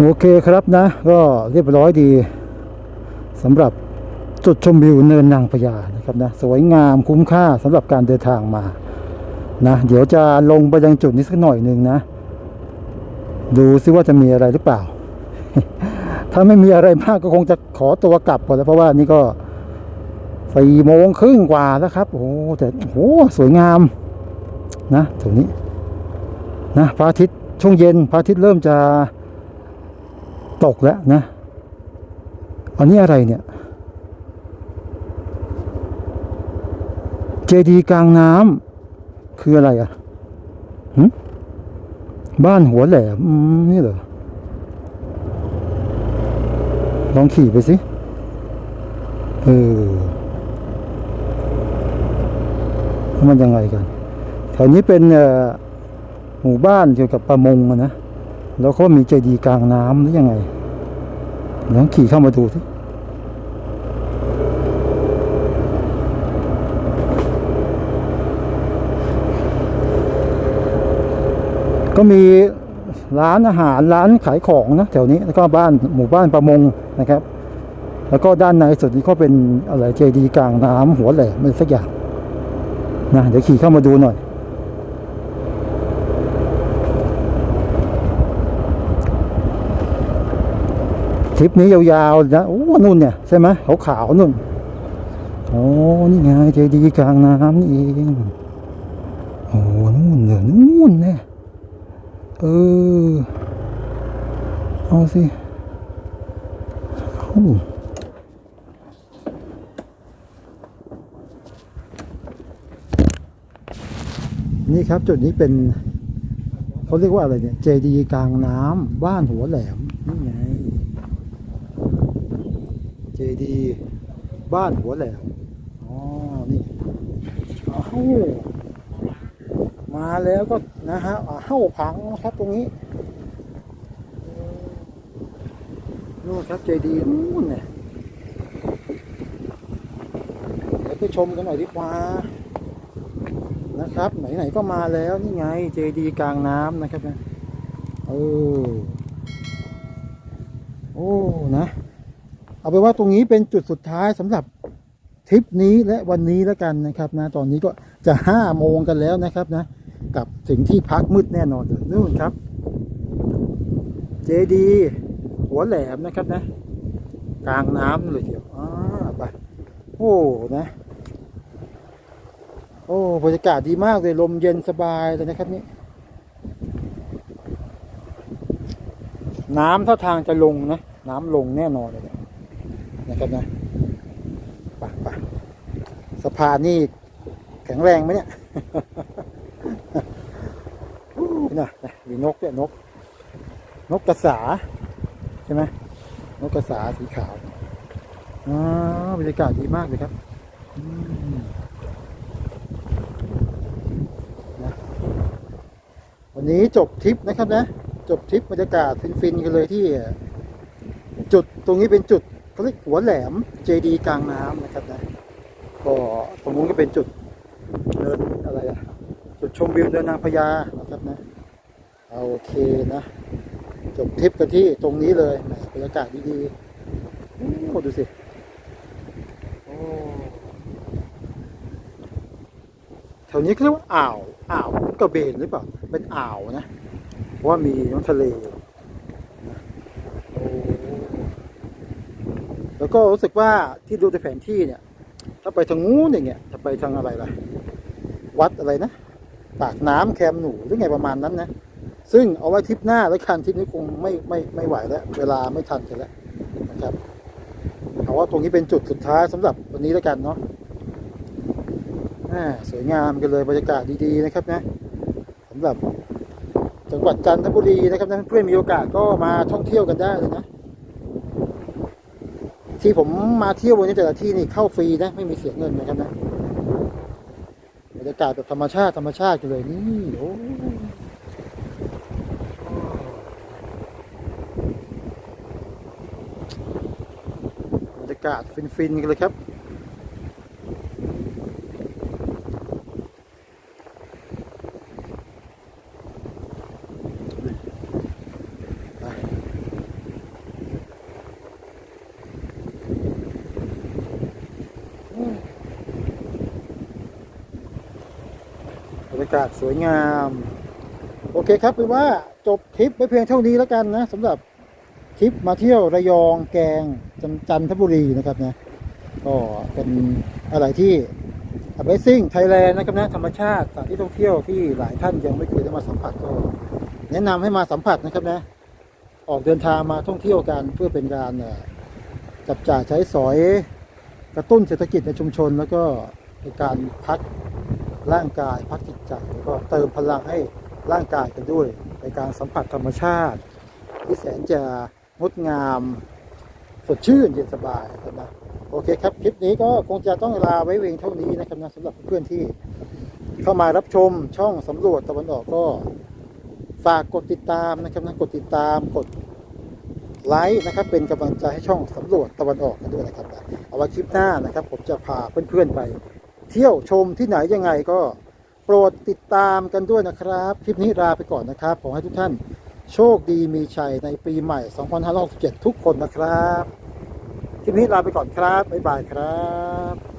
โอเคครับนะ ก็เรียบร้อยดีสำหรับจุดชมวิวเนินนางพญานะครับนะสวยงามคุ้มค่าสำหรับการเดินทางมานะเดี๋ยวจะลงไปยังจุดนี้สักหน่อยหนึ่งนะ ดูซิว่าจะมีอะไรหรือเปล่า ถ้าไม่มีอะไรมากก็คงจะขอตัวกลับก่อนแล้วเพราะว่านี่ก็สี่โมงครึ่งกว่าแล้วครับ โอ้แต่โอ้สวยงามนะตรงนี้นะพระอาทิตย์ช่วงเย็นพระอาทิตย์เริ่มจะ ตกแล้วนะอันนี้อะไรเนี่ย เจดีย์กลางน้ำคืออะไรอะหึบ้านหัวแหลมนี่เหรอ ลองขี่ไปสิ เออ มันยังไงกัน แถวนี้เป็นหมู่บ้านเกี่ยวกับประมงนะ แล้วเขามีเจดีย์กลางน้ำหรือยังไงลองขี่เข้ามาดูสิก็มีร้านอาหารร้านขายของนะแถวนี้แล้วก็บ้านหมู่บ้านประมงนะครับ แล้วก็ด้านในสุดนี่ก็เป็นอะไรเจดีย์กลางน้ำหัวแหลมอะไรสักอย่างนะเดี๋ยวขี่เข้ามาดูหน่อย ทริปนี้ยาวๆนะโอ้นู่นเนี่ยใช่ไหมขาวนู่นโอ้นี่ไงเจดีย์กลางน้ำนี่เองโอ้นู่นเหนือนู่นเนี่ยเออเอาสิอนี่ครับจุดนี้เป็นเขาเรียกว่าอะไรเนี่ยเจดีย์กลางน้ำบ้านหัวแหลม นี่ไง เจดีบ้านหัวแหลมอ๋อ นี่อ้าวมาแล้วก็นะฮะอ้าวพังนะครับตรงนี้นู่นครับเจดีนู่นเนี่ยเดี๋ยวไปชมกันหน่อยดีกว่านะครับ ไหนๆก็มาแล้วนี่ไงเจดีกลางน้ำนะครับนะเออโอ้นะ เอาไปว่าตรงนี้เป็นจุดสุดท้ายสำหรับทริปนี้และวันนี้แล้วกันนะครับนะตอนนี้ก็จะห้าโมงกันแล้วนะครับนะกลับถึงที่พักมืดแน่นอนเลยนู่นครับ เจดีย์หัวแหลมนะครับนะ กลางน้ำเลยเดียวอ่าไปโอ้นะ โอ้บรรยากาศดีมากเลยลมเย็นสบายเลยนะครับนี่น้ำท่าทางจะลงนะ น้ำลงแน่นอนเลย นะครับนะไปไปสะพานนี่แข็งแรงไหมเนี่ยนะนะมีนกด้วยนก นกกระสาใช่ไหมนกกระสาสีขาวอ๋อบรรยากาศดีมากเลยครับอืมวันนี้จบทริปนะครับนะ จบทริปบรรยากาศฟินๆกันเลยที่ จุดตรงนี้เป็นจุด เขาเรียกหัวแหลมเจดีกลางน้ำนะครับนะก็ตรงนู้นก็เป็นจุดเดินอะไรอะจุดชมวิวเดินนางพญานะครับนะเอาโอเคนะจบทริปกันที่ตรงนี้เลยแหมบรรยากาศดีๆโอ้ดูสิแถวนี้เขาเรียกว่าอ่าวอ่าวกระเบนหรือเปล่าเป็นอ่าวนะเพราะว่ามีน้ำทะเลโอ้ แล้วก็รู้สึกว่าที่ดูในแผนที่เนี่ย ถ้าไปทางงู้นอย่างเงี้ยจะไปทางอะไรล่ะ วัดอะไรนะปากน้ำแคมหนูหรือไงประมาณนั้นนะ ซึ่งเอาไว้ทริปหน้าแล้วคันทริปนี้คงไม่ไม่ไม่ไหวแล้ว เวลาไม่ทันกันแล้วนะครับเอาว่าตรงนี้เป็นจุดสุดท้ายสำหรับวันนี้แล้วกันเนาะสวยงามกันเลยบรรยากาศดีๆนะครับนะสำหรับจังหวัดจันทบุรีนะครับนะเพื่อนมีโอกาสก็มาท่องเที่ยวกันได้เลยนะ ที่ผมมาเที่ยววันนี้แต่ละที่นี่เข้าฟรีนะไม่มีเสียเงินนะครับนะบรรยากาศแบบธรรมชาติธรรมชาติกันเลยนี่โอ้บรรยากาศฟินๆกันเลยครับ รยากาศสวยงาม โอเคครับคือว่าจบคลิปไว้เพียงเท่านี้แล้วกันนะสำหรับคลิปมาเที่ยวระยองแกงจันจันทบุรีนะครับนะก็เป็นอะไรที่ Amazing Thailand นะครับนะธรรมชาติสถานที่ท่องเที่ยวที่หลายท่านยังไม่เคยได้มาสัมผัสก็แนะนำให้มาสัมผัสนะครับนะออกเดินทางมาท่องเที่ยวกันเพื่อเป็นการจับจ่ายใช้สอยกระตุ้นเศรษฐกิจในชุมชน แล้วก็เป็นการพัก ร่างกายพักจิตใจแล้วก็เติมพลังให้ร่างกายกันด้วย ในการสัมผัสธรรมชาติที่แสนจะงดงามสดชื่นเย็นสบายนะครับโอเคครับ คลิปนี้ก็คงจะต้องลาไว้เพียงเท่านี้นะครับนะสำหรับเพื่อนๆที่เข้ามารับชมช่องสำรวจตะวันออกก็ฝากกดติดตามนะครับนะกดติดตามกดไลค์นะครับเป็นกำลังใจให้ช่องสำรวจตะวันออกกันด้วยนะครับนะเอาไว้คลิปหน้านะครับ ผมจะพาเพื่อนๆไป เที่ยวชมที่ไหนยังไงก็โปรดติดตามกันด้วยนะครับ คลิปนี้ลาไปก่อนนะครับ ขอให้ทุกท่านโชคดีมีชัยในปีใหม่ 2567 ทุกคนนะครับ คลิปนี้ลาไปก่อนครับ บ๊ายบายครับ